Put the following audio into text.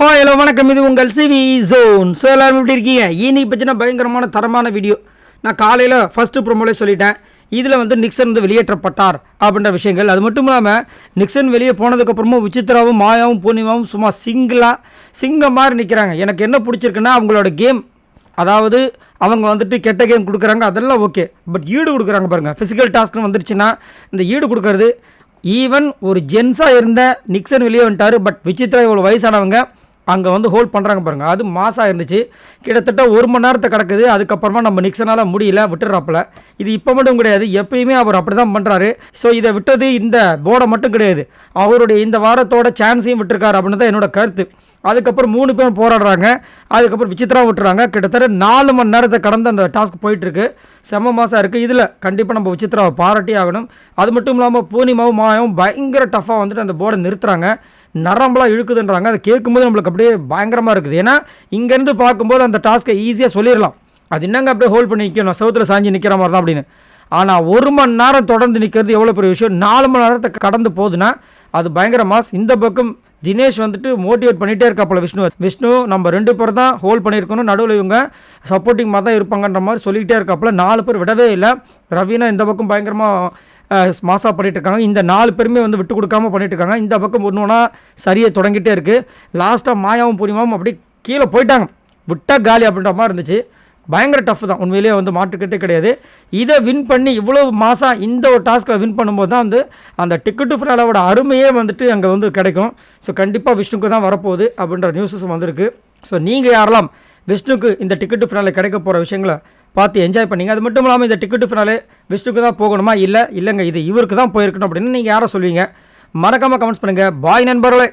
Hi hello வணக்கம். இது உங்கள் சிவி ஜோன். ஸோ எல்லாரும் எப்படி இருக்கீங்க? இன்னைக்கு பற்றின பயங்கரமான தரமான வீடியோ நான் காலையில் ஃபஸ்ட்டு ப்ரோமோலே சொல்லிட்டேன். இதில் வந்து நிக்சன் வந்து வெளியேற்றப்பட்டார் அப்படின்ற விஷயங்கள். அது மட்டும் இல்லாமல் நிக்சன் வெளியே போனதுக்கப்புறமும் விசித்ராவும் மாயாவும் பூர்ணிமாவும் சும்மா சிங்கிளாக சிங்கம் மாதிரி நிற்கிறாங்க எனக்கு என்ன பிடிச்சிருக்குன்னா அவங்களோட கேம் அதாவது அவங்க வந்துட்டு கெட்ட கேம் கொடுக்குறாங்க. அதெல்லாம் ஓகே பட் ஈடு கொடுக்குறாங்க பாருங்கள் ஃபிசிக்கல் டாஸ்க்னு வந்துருச்சுன்னா இந்த ஈடு கொடுக்கறது ஈவன் ஒரு ஜென்ஸாக இருந்த நிக்சன் வெளியே வந்துட்டார். பட் விசித்ரா இவ்வளோ வயசானவங்க அங்கே வந்து ஹோல்ட் பண்ணுறாங்க பாருங்க. அது மாசாக இருந்துச்சு. கிட்டத்தட்ட ஒரு மணி நேரத்தை கிடக்குது. அதுக்கப்புறமா நம்ம நிக்சனால் முடியல விட்டுறாப்புல. இது இப்போ மட்டும் கிடையாது. எப்பயுமே அவர் அப்படி தான் பண்ணுறாரு ஸோ இதை விட்டது இந்த போர்டை மட்டும் கிடையாது. அவருடைய இந்த வாரத்தோட சான்ஸையும் விட்டுருக்காரு அப்படின்னு தான் என்னோட கருத்து. அதுக்கப்புறம் மூணு பேரும் போராடுறாங்க. அதுக்கப்புறம் விசித்ரா விட்டுறாங்க. கிட்டத்தட்ட நாலு மணி நேரத்தை கடந்து அந்த டாஸ்க் போயிட்டுருக்கு. செம மாதம் இருக்குது இதில் கண்டிப்பாக நம்ம விசித்திராவை பாராட்டி ஆகணும். அது மட்டும் இல்லாமல் பூர்ணிமாவும் மாயாவும் பயங்கர டஃப்பாக வந்துட்டு அந்த போர்டை நிறுத்துறாங்க. நரம்பெலாம் இழுக்குதுன்றாங்க. அதை கேட்கும்போது நம்மளுக்கு அப்படியே பயங்கரமாக இருக்குது. ஏன்னா இங்கேருந்து பார்க்கும்போது அந்த டாஸ்க்கை ஈஸியாக சொல்லிடலாம். அது என்னங்க அப்படியே ஹோல்ட் பண்ணி நிற்கணும் சவுத்தில் சாஞ்சி நிற்கிற மாதிரி தான் அப்படின்னு. ஆனால் ஒரு மணி நேரம் தொடர்ந்து நிற்கிறது எவ்வளோ பெரிய விஷயம்? நாலு மணி நேரத்தை கடந்து போகுதுன்னா அது பயங்கர மாஸ். இந்த பக்கம் தினேஷ் வந்துட்டு மோட்டிவேட் பண்ணிகிட்டே இருக்காப்புல விஷ்ணு. விஷ்ணு நம்ம ரெண்டு பேர் தான் ஹோல்ட் பண்ணியிருக்கணும். நடுவில் இவங்க சப்போர்ட்டிங் மாதிரி தான் இருப்பாங்கன்ற மாதிரி சொல்லிக்கிட்டே இருக்காப்புல. நாலு பேர் விடவே இல்லை. ரவீனா இந்த பக்கம் பயங்கரமாக மாசாக பண்ணிட்டு இருக்காங்க. இந்த நாலு பேருமே வந்து விட்டு கொடுக்காம பண்ணிட்டு இருக்காங்க. இந்த பக்கம் ஒன்று ஒன்றா சரியாக தொடங்கிட்டே இருக்குது லாஸ்ட்டாக மாயாவும் பூர்ணிமாவும் அப்படி கீழே போயிட்டாங்க. விட்டால் காலி அப்படின்ற மாதிரி இருந்துச்சு. பயங்கர டஃப் தான். உண்மையிலேயே வந்து மாட்டுக்கிட்டே கிடையாது. இதை வின் பண்ணி இவ்வளோ மாதம் இந்த ஒரு டாஸ்கில் வின் பண்ணும்போது தான் வந்து அந்த டிக்கெட்டு ஃபினாலோட அருமையே வந்துட்டு அங்கே வந்து கிடைக்கும். ஸோ கண்டிப்பாக விஷ்ணுக்கு தான் வரப்போகுது அப்படின்ற நியூஸஸ் வந்திருக்கு. ஸோ நீங்கள் யாரெல்லாம் விஷ்ணுக்கு இந்த டிக்கெட்டு ஃபினாலே கிடைக்க போகிற விஷயங்களை பார்த்து என்ஜாய் பண்ணிங்க? அது மட்டும் இல்லாமல் இந்த டிக்கெட்டு ஃபினாலே விஷ்ணுக்கு தான் போகணுமா? இல்லை இல்லைங்க இது இவருக்கு தான் போயிருக்கணும் அப்படின்னு நீங்கள் யாரை சொல்வீங்க? மறக்காமல் கமெண்ட்ஸ் பண்ணுங்கள் பாய் நண்பர்களே.